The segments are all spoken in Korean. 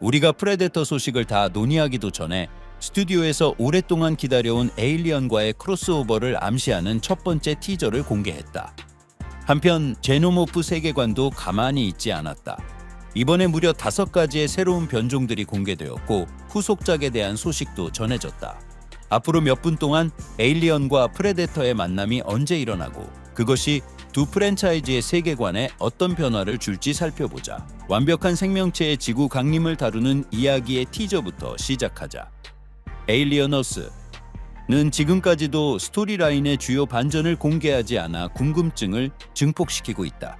우리가 프레데터 소식을 다 논의하기도 전에 스튜디오에서 오랫동안 기다려온 에일리언과의 크로스오버를 암시하는 첫 번째 티저를 공개했다. 한편 제노모프 세계관도 가만히 있지 않았다. 이번에 무려 다섯 가지의 새로운 변종들이 공개되었고 후속작에 대한 소식도 전해졌다. 앞으로 몇 분 동안 에일리언과 프레데터의 만남이 언제 일어나고 그것이 두 프랜차이즈의 세계관에 어떤 변화를 줄지 살펴보자. 완벽한 생명체의 지구 강림을 다루는 이야기의 티저부터 시작하자. 에일리언어스는 지금까지도 스토리라인의 주요 반전을 공개하지 않아 궁금증을 증폭시키고 있다.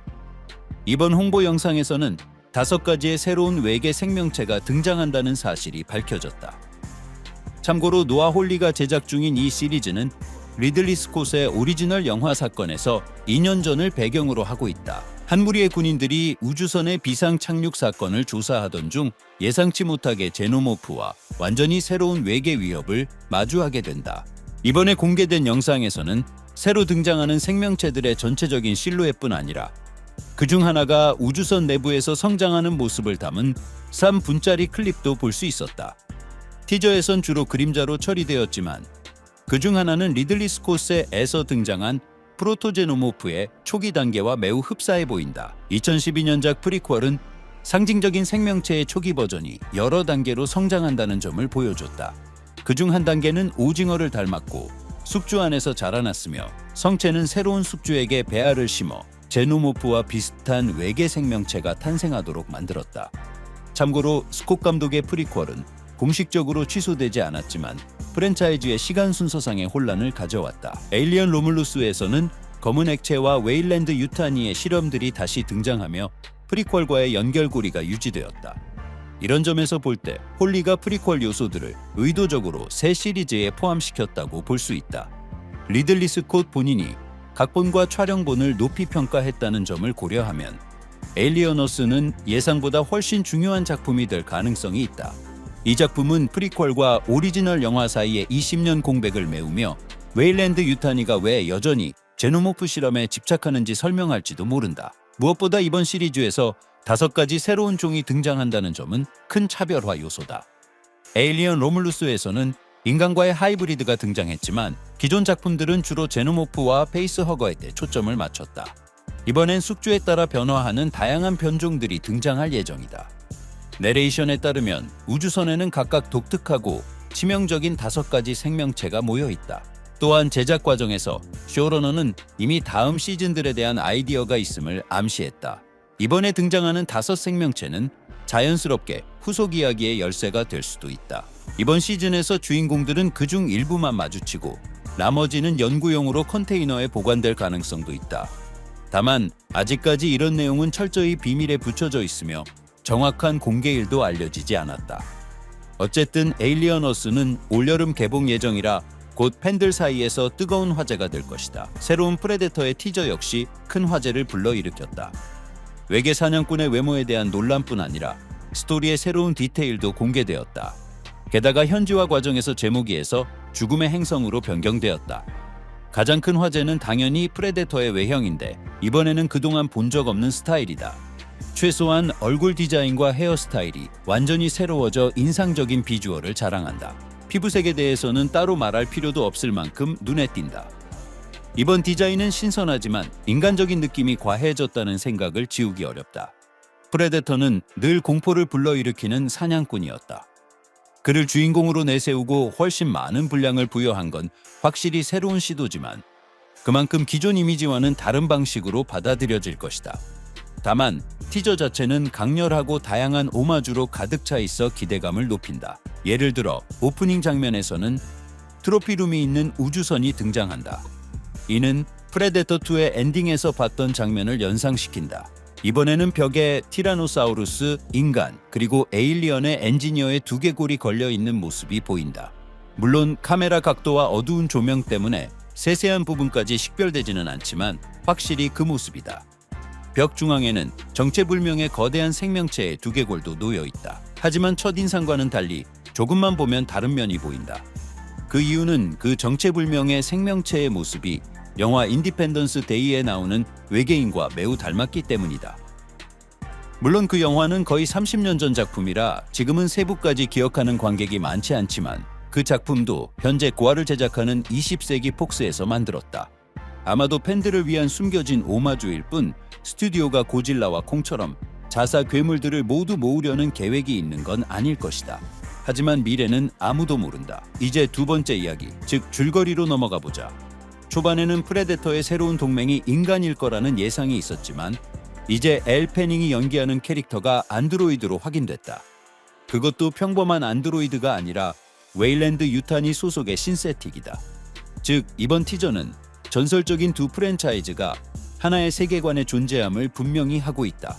이번 홍보 영상에서는 다섯 가지의 새로운 외계 생명체가 등장한다는 사실이 밝혀졌다. 참고로 노아 홀리가 제작 중인 이 시리즈는 리들리 스콧의 오리지널 영화 사건에서 2년 전을 배경으로 하고 있다. 한 무리의 군인들이 우주선의 비상 착륙 사건을 조사하던 중 예상치 못하게 제노모프와 완전히 새로운 외계 위협을 마주하게 된다. 이번에 공개된 영상에서는 새로 등장하는 생명체들의 전체적인 실루엣뿐 아니라 그중 하나가 우주선 내부에서 성장하는 모습을 담은 3분짜리 클립도 볼 수 있었다. 티저에선 주로 그림자로 처리되었지만 그 중 하나는 리들리 스콧에서 등장한 프로토제노모프의 초기 단계와 매우 흡사해 보인다. 2012년작 프리퀄은 상징적인 생명체의 초기 버전이 여러 단계로 성장한다는 점을 보여줬다. 그 중 한 단계는 오징어를 닮았고 숙주 안에서 자라났으며 성체는 새로운 숙주에게 배알을 심어 제노모프와 비슷한 외계 생명체가 탄생하도록 만들었다. 참고로 스콧 감독의 프리퀄은 공식적으로 취소되지 않았지만 프랜차이즈의 시간 순서상의 혼란을 가져왔다. 에일리언 로물루스에서는 검은 액체와 웨일랜드 유타니의 실험들이 다시 등장하며 프리퀄과의 연결고리가 유지되었다. 이런 점에서 볼 때 홀리가 프리퀄 요소들을 의도적으로 새 시리즈에 포함시켰다고 볼 수 있다. 리들리 스콧 본인이 각본과 촬영본을 높이 평가했다는 점을 고려하면 에일리어너스는 예상보다 훨씬 중요한 작품이 될 가능성이 있다. 이 작품은 프리퀄과 오리지널 영화 사이의 20년 공백을 메우며 웨일랜드 유타니가 왜 여전히 제노모프 실험에 집착하는지 설명할지도 모른다. 무엇보다 이번 시리즈에서 다섯 가지 새로운 종이 등장한다는 점은 큰 차별화 요소다. 에일리언 로물루스에서는 인간과의 하이브리드가 등장했지만 기존 작품들은 주로 제노모프와 페이스허거에 초점을 맞췄다. 이번엔 숙주에 따라 변화하는 다양한 변종들이 등장할 예정이다. 내레이션에 따르면 우주선에는 각각 독특하고 치명적인 다섯 가지 생명체가 모여 있다. 또한 제작 과정에서 쇼러너는 이미 다음 시즌들에 대한 아이디어가 있음을 암시했다. 이번에 등장하는 다섯 생명체는 자연스럽게 후속 이야기의 열쇠가 될 수도 있다. 이번 시즌에서 주인공들은 그중 일부만 마주치고 나머지는 연구용으로 컨테이너에 보관될 가능성도 있다. 다만 아직까지 이런 내용은 철저히 비밀에 붙여져 있으며 정확한 공개일도 알려지지 않았다. 어쨌든 에일리언어스는 올여름 개봉 예정이라 곧 팬들 사이에서 뜨거운 화제가 될 것이다. 새로운 프레데터의 티저 역시 큰 화제를 불러일으켰다. 외계 사냥꾼의 외모에 대한 논란뿐 아니라 스토리의 새로운 디테일도 공개되었다. 게다가 현지화 과정에서 제목이에서 죽음의 행성으로 변경되었다. 가장 큰 화제는 당연히 프레데터의 외형인데 이번에는 그동안 본 적 없는 스타일이다. 최소한 얼굴 디자인과 헤어스타일이 완전히 새로워져 인상적인 비주얼을 자랑한다. 피부색에 대해서는 따로 말할 필요도 없을 만큼 눈에 띈다. 이번 디자인은 신선하지만 인간적인 느낌이 과해졌다는 생각을 지우기 어렵다. 프레데터는 늘 공포를 불러일으키는 사냥꾼이었다. 그를 주인공으로 내세우고 훨씬 많은 분량을 부여한 건 확실히 새로운 시도지만 그만큼 기존 이미지와는 다른 방식으로 받아들여질 것이다. 다만 티저 자체는 강렬하고 다양한 오마주로 가득 차 있어 기대감을 높인다. 예를 들어 오프닝 장면에서는 트로피룸이 있는 우주선이 등장한다. 이는 프레데터2의 엔딩에서 봤던 장면을 연상시킨다. 이번에는 벽에 티라노사우루스, 인간, 그리고 에일리언의 엔지니어의 두개골이 걸려 있는 모습이 보인다. 물론 카메라 각도와 어두운 조명 때문에 세세한 부분까지 식별되지는 않지만 확실히 그 모습이다. 벽 중앙에는 정체불명의 거대한 생명체의 두개골도 놓여 있다. 하지만 첫인상과는 달리 조금만 보면 다른 면이 보인다. 그 이유는 그 정체불명의 생명체의 모습이 영화 인디펜던스 데이에 나오는 외계인과 매우 닮았기 때문이다. 물론 그 영화는 거의 30년 전 작품이라 지금은 세부까지 기억하는 관객이 많지 않지만 그 작품도 현재 고아를 제작하는 20세기 폭스에서 만들었다. 아마도 팬들을 위한 숨겨진 오마주일 뿐 스튜디오가 고질라와 콩처럼 자사 괴물들을 모두 모으려는 계획이 있는 건 아닐 것이다. 하지만 미래는 아무도 모른다. 이제 두 번째 이야기, 즉 줄거리로 넘어가 보자. 초반에는 프레데터의 새로운 동맹이 인간일 거라는 예상이 있었지만 이제 엘 패닝이 연기하는 캐릭터가 안드로이드로 확인됐다. 그것도 평범한 안드로이드가 아니라 웨일랜드 유탄이 소속의 신세틱이다. 즉 이번 티저는 전설적인 두 프랜차이즈가 하나의 세계관의 존재함을 분명히 하고 있다.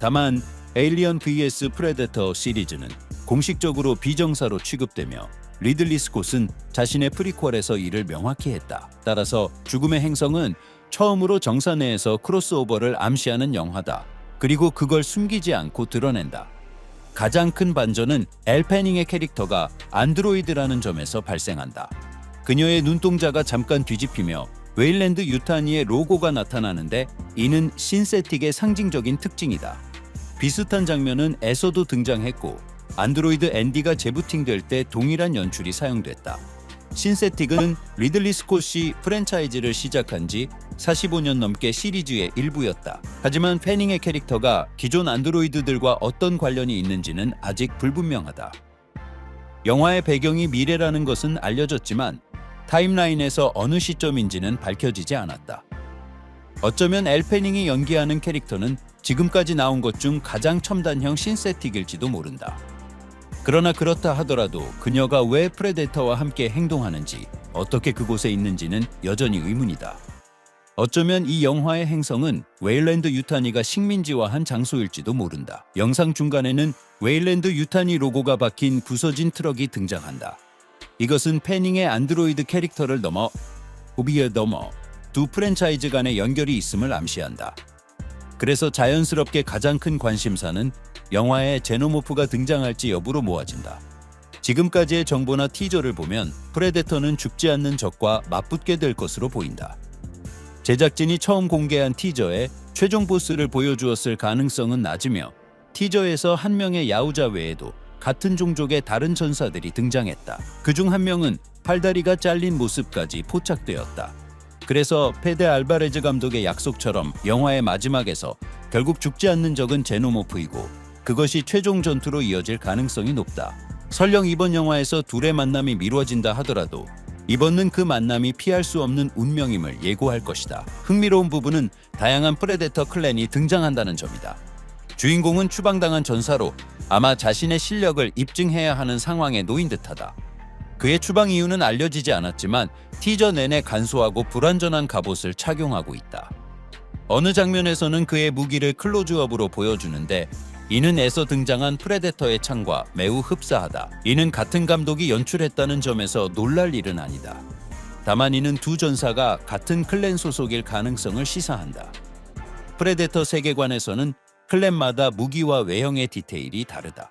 다만 에일리언 vs 프레데터 시리즈는 공식적으로 비정사로 취급되며 리들리 스콧은 자신의 프리퀄에서 이를 명확히 했다. 따라서 죽음의 행성은 처음으로 정사 내에서 크로스오버를 암시하는 영화다. 그리고 그걸 숨기지 않고 드러낸다. 가장 큰 반전은 엘 패닝의 캐릭터가 안드로이드라는 점에서 발생한다. 그녀의 눈동자가 잠깐 뒤집히며 웨일랜드 유타니의 로고가 나타나는데 이는 신세틱의 상징적인 특징이다. 비슷한 장면은 에서도 등장했고 안드로이드 앤디가 재부팅될 때 동일한 연출이 사용됐다. 신세틱은 리들리 스콧이 프랜차이즈를 시작한 지 45년 넘게 시리즈의 일부였다. 하지만 패닝의 캐릭터가 기존 안드로이드들과 어떤 관련이 있는지는 아직 불분명하다. 영화의 배경이 미래라는 것은 알려졌지만 타임라인에서 어느 시점인지는 밝혀지지 않았다. 어쩌면 엘 패닝이 연기하는 캐릭터는 지금까지 나온 것 중 가장 첨단형 신세틱일지도 모른다. 그러나 그렇다 하더라도 그녀가 왜 프레데터와 함께 행동하는지 어떻게 그곳에 있는지는 여전히 의문이다. 어쩌면 이 영화의 행성은 웨일랜드 유타니가 식민지화한 장소일지도 모른다. 영상 중간에는 웨일랜드 유타니 로고가 박힌 부서진 트럭이 등장한다. 이것은 패닝의 안드로이드 캐릭터를 넘어 호비에 넘어 두 프랜차이즈 간의 연결이 있음을 암시한다. 그래서 자연스럽게 가장 큰 관심사는 영화에 제노모프가 등장할지 여부로 모아진다. 지금까지의 정보나 티저를 보면 프레데터는 죽지 않는 적과 맞붙게 될 것으로 보인다. 제작진이 처음 공개한 티저에 최종 보스를 보여주었을 가능성은 낮으며 티저에서 한 명의 야우자 외에도 같은 종족의 다른 전사들이 등장했다. 그중 한 명은 팔다리가 잘린 모습까지 포착되었다. 그래서 페데 알바레즈 감독의 약속처럼 영화의 마지막에서 결국 죽지 않는 적은 제노모프이고 그것이 최종 전투로 이어질 가능성이 높다. 설령 이번 영화에서 둘의 만남이 미뤄진다 하더라도 이번은 그 만남이 피할 수 없는 운명임을 예고할 것이다. 흥미로운 부분은 다양한 프레데터 클랜이 등장한다는 점이다. 주인공은 추방당한 전사로 아마 자신의 실력을 입증해야 하는 상황에 놓인 듯하다. 그의 추방 이유는 알려지지 않았지만 티저 내내 간소하고 불완전한 갑옷을 착용하고 있다. 어느 장면에서는 그의 무기를 클로즈업으로 보여주는데 이는 에서 등장한 프레데터의 창과 매우 흡사하다. 이는 같은 감독이 연출했다는 점에서 놀랄 일은 아니다. 다만 이는 두 전사가 같은 클랜 소속일 가능성을 시사한다. 프레데터 세계관에서는 클랜마다 무기와 외형의 디테일이 다르다.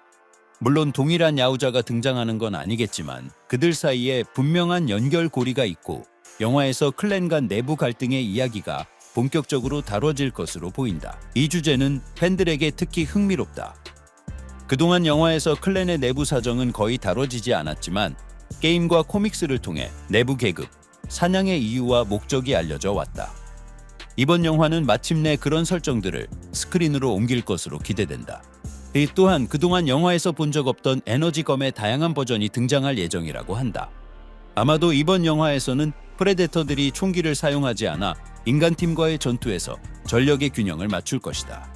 물론 동일한 야우자가 등장하는 건 아니겠지만 그들 사이에 분명한 연결고리가 있고 영화에서 클랜 간 내부 갈등의 이야기가 본격적으로 다뤄질 것으로 보인다. 이 주제는 팬들에게 특히 흥미롭다. 그동안 영화에서 클랜의 내부 사정은 거의 다뤄지지 않았지만 게임과 코믹스를 통해 내부 계급, 사냥의 이유와 목적이 알려져 왔다. 이번 영화는 마침내 그런 설정들을 스크린으로 옮길 것으로 기대된다. 이 또한 그동안 영화에서 본 적 없던 에너지검의 다양한 버전이 등장할 예정이라고 한다. 아마도 이번 영화에서는 프레데터들이 총기를 사용하지 않아 인간팀과의 전투에서 전력의 균형을 맞출 것이다.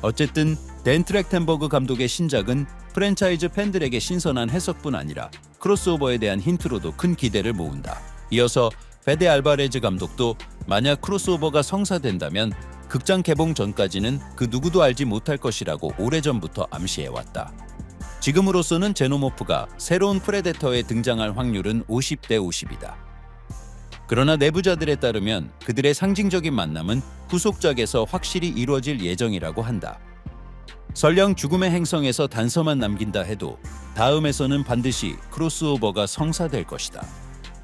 어쨌든 댄 트랙텐버그 감독의 신작은 프랜차이즈 팬들에게 신선한 해석뿐 아니라 크로스오버에 대한 힌트로도 큰 기대를 모은다. 이어서 베데 알바레즈 감독도 만약 크로스오버가 성사된다면 극장 개봉 전까지는 그 누구도 알지 못할 것이라고 오래전부터 암시해왔다. 지금으로서는 제노모프가 새로운 프레데터에 등장할 확률은 50대 50이다. 그러나 내부자들에 따르면 그들의 상징적인 만남은 후속작에서 확실히 이루어질 예정이라고 한다. 설령 죽음의 행성에서 단서만 남긴다 해도 다음에서는 반드시 크로스오버가 성사될 것이다.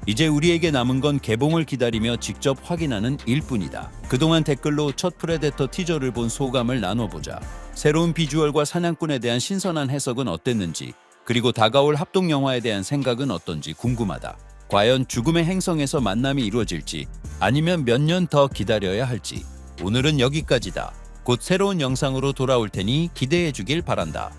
이제 우리에게 남은 건 개봉을 기다리며 직접 확인하는 일뿐이다. 그동안 댓글로 첫 프레데터 티저를 본 소감을 나눠보자. 새로운 비주얼과 사냥꾼에 대한 신선한 해석은 어땠는지, 그리고 다가올 합동 영화에 대한 생각은 어떤지 궁금하다. 과연 죽음의 행성에서 만남이 이루어질지 아니면 몇 년 더 기다려야 할지. 오늘은 여기까지다. 곧 새로운 영상으로 돌아올 테니 기대해 주길 바란다.